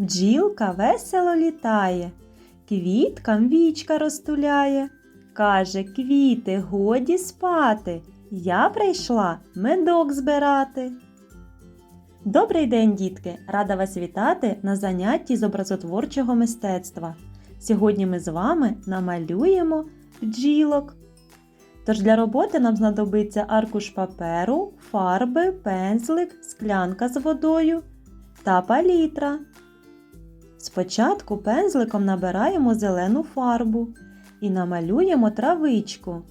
Бджілка весело літає, квіткам вічка розтуляє. Каже, квіти, годі спати. Я прийшла медок збирати. Добрий день, дітки! Рада вас вітати на занятті з образотворчого мистецтва. Сьогодні ми з вами намалюємо бджілок. Тож для роботи нам знадобиться аркуш паперу, фарби, пензлик, склянка з водою та палітра. Спочатку пензликом набираємо зелену фарбу і намалюємо травичку.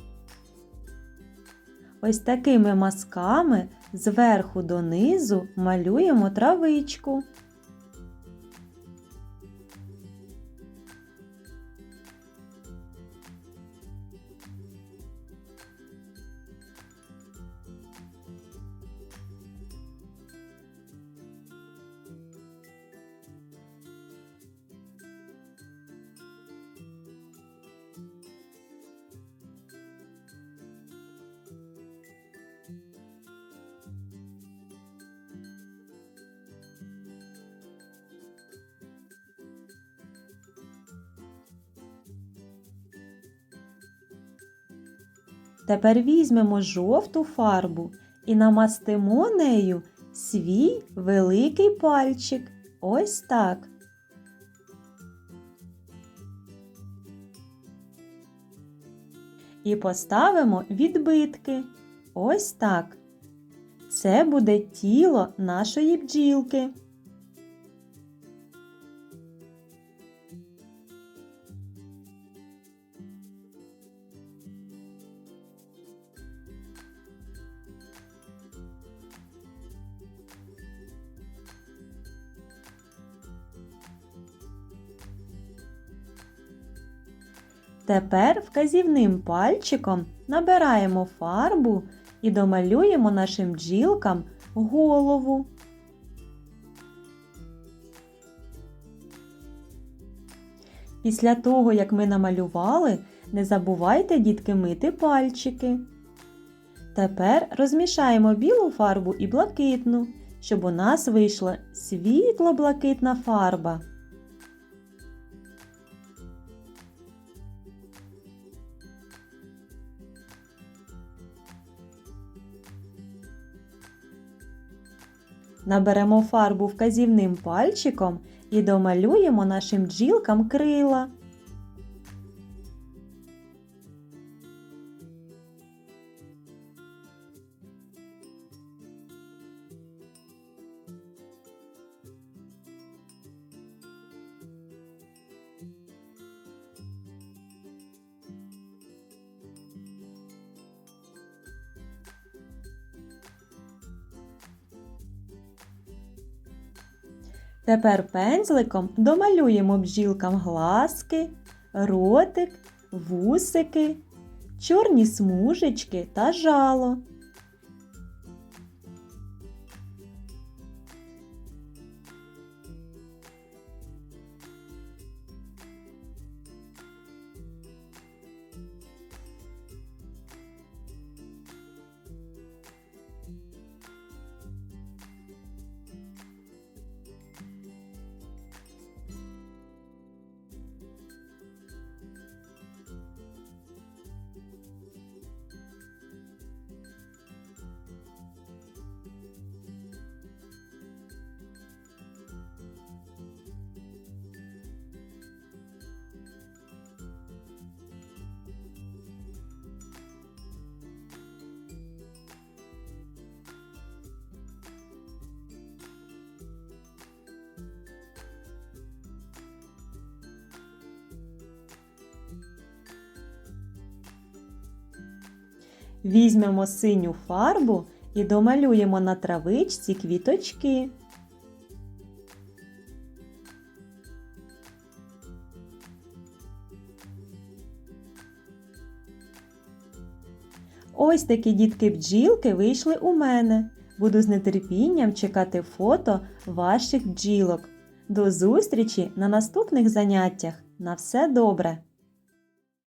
Ось такими мазками зверху донизу малюємо травичку. Тепер візьмемо жовту фарбу і намастимо нею свій великий пальчик. Ось так. І поставимо відбитки. Ось так. Це буде тіло нашої бджілки. Тепер вказівним пальчиком набираємо фарбу і домалюємо нашим бджілкам голову. Після того, як ми намалювали, не забувайте дітки мити пальчики. Тепер розмішаємо білу фарбу і блакитну, щоб у нас вийшла світло-блакитна фарба. Наберемо фарбу вказівним пальчиком і домалюємо нашим бджілкам крила. Тепер пензликом домалюємо бджілкам глазки, ротик, вусики, чорні смужечки та жало. Візьмемо синю фарбу і домалюємо на травичці квіточки. Ось такі дітки-бджілки вийшли у мене. Буду з нетерпінням чекати фото ваших бджілок. До зустрічі на наступних заняттях. На все добре!